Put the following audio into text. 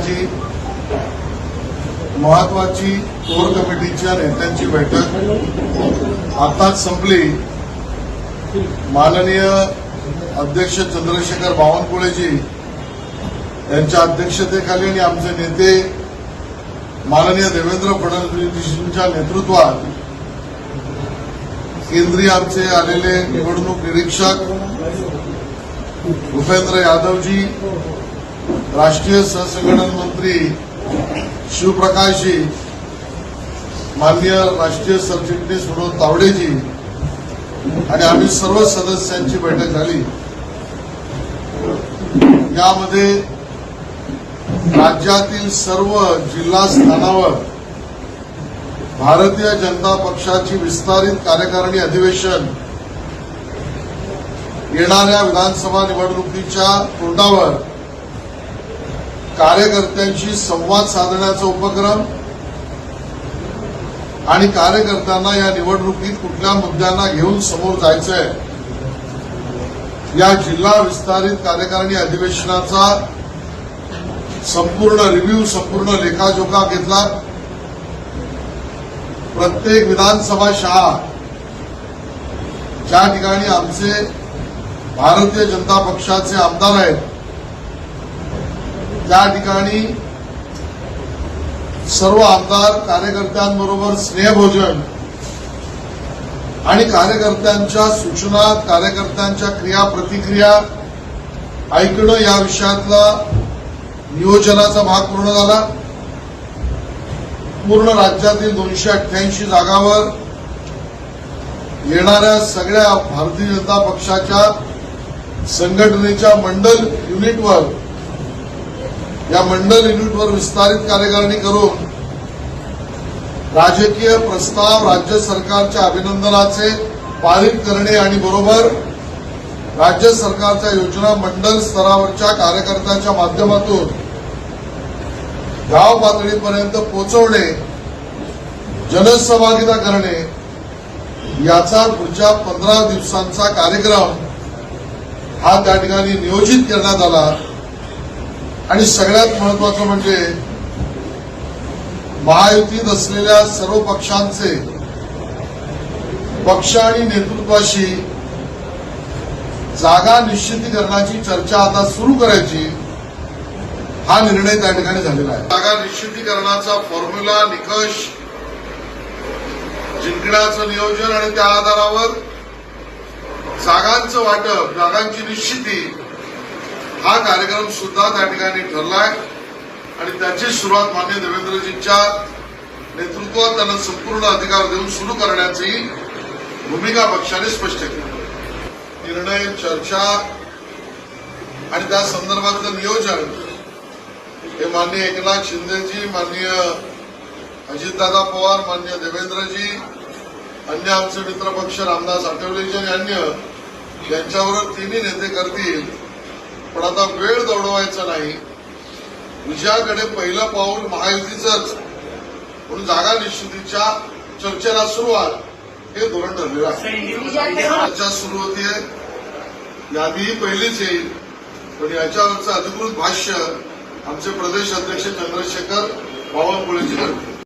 पक्षाची महत्वाची कोर कमिटीच्या नेत्यांची बैठक आताच संपली. माननीय अध्यक्ष चंद्रशेखर बावनकुळेजी यांच्या अध्यक्षतेखाली आणि आमचे नेते माननीय देवेंद्र फडणवीसजींच्या नेतृत्वात केंद्रीय आमचे आलेले निवडणूक निरीक्षक भूपेंद्र यादवजी राष्ट्रीय सहसंघटन मंत्री शिवप्रकाशजी माननीय राष्ट्रीय सरचिटणीस विनोद तावडेजी आणि आम्ही सर्व सदस्यांची बैठक झाली. यामध्ये राज्यातील सर्व जिल्हा स्थानावर भारतीय जनता पक्षाची विस्तारित कार्यकारिणी अधिवेशन येणाऱ्या विधानसभा निवडणुकीच्या तोंडावर कार्यकर्त्यांशी संवाद साधण्याचा उपक्रम आणि कार्यकर्त्यांना या निवडणुकीत कुठल्या मुद्द्यांना घेऊन समोर जायचंय या जिल्हा विस्तारित कार्यकारिणी अधिवेशनाचा संपूर्ण रिव्ह्यू संपूर्ण लेखाजोखा घेतला. प्रत्येक विधानसभा शाळा ज्या ठिकाणी आमचे भारतीय जनता पक्षाचे आमदार आहेत त्या ठिकाणी सर्व आमदार कार्यकर्त्यांबरोबर स्नेहभोजन आणि कार्यकर्त्यांच्या सूचना कार्यकर्त्यांच्या क्रिया प्रतिक्रिया ऐकणं या विषयातला नियोजनाचा भाग पूर्ण झाला. पूर्ण राज्यातील दोनशे अठ्ठ्याऐंशी जागावर येणाऱ्या सगळ्या भारतीय जनता पक्षाच्या संघटनेच्या मंडल युनिटवर या मंडल युनिटवर विस्तारित कार्यकारिणी करून राजकीय प्रस्ताव राज्य सरकारच्या अभिनंदनाचे पारित करणे आणि बरोबर राज्य सरकारच्या योजना मंडल स्तरावरच्या कार्यकर्त्यांच्या माध्यमातून गाव पातळीपर्यंत पोहोचवणे जनसहभागिता करणे याचा पुढच्या पंधरा दिवसांचा कार्यक्रम हा त्या ठिकाणी नियोजित करण्यात आला. आणि सगळ्यात महत्वाचं म्हणजे महायुतीत असलेल्या सर्व पक्षांचे पक्ष आणि नेतृत्वाशी जागा निश्चितीकरणाची चर्चा आता सुरू करायची हा निर्णय त्या ठिकाणी झालेला आहे. जागा निश्चितीकरणाचा फॉर्म्युला निकष जिंकण्याचं नियोजन आणि त्या आधारावर जागांचं वाटप जागांची निश्चिती हा कार्यक्रम सुद्धा त्या ठिकाणी ठरलाय. आणि त्याची सुरुवात मान्य देवेंद्रजींच्या नेतृत्वात त्यांना संपूर्ण अधिकार देऊन सुरू करण्याची भूमिका पक्षाने स्पष्ट केली. निर्णय चर्चा आणि त्या संदर्भातलं नियोजन हे माननीय एकनाथ शिंदेजी माननीय अजितदादा पवार मान्य देवेंद्रजी अन्य आमचे मित्र पक्ष रामदास आठवलेजी आणि अन्य यांच्यावर तिन्ही नेते करतील. पण आता वेळ दौडवायचा नाही. विजयाकडे पहिलं पाऊल महायुतीचंच. म्हणून जागा निश्चितीच्या चर्चेला सुरुवात हे धोरण ठरलेलं आहे. चर्चा सुरू होतीये यादीही पहिलीच येईल. पण याच्यावरचं अधिकृत भाष्य आमचे प्रदेश अध्यक्ष चंद्रशेखर बावनकुळेजी करतील.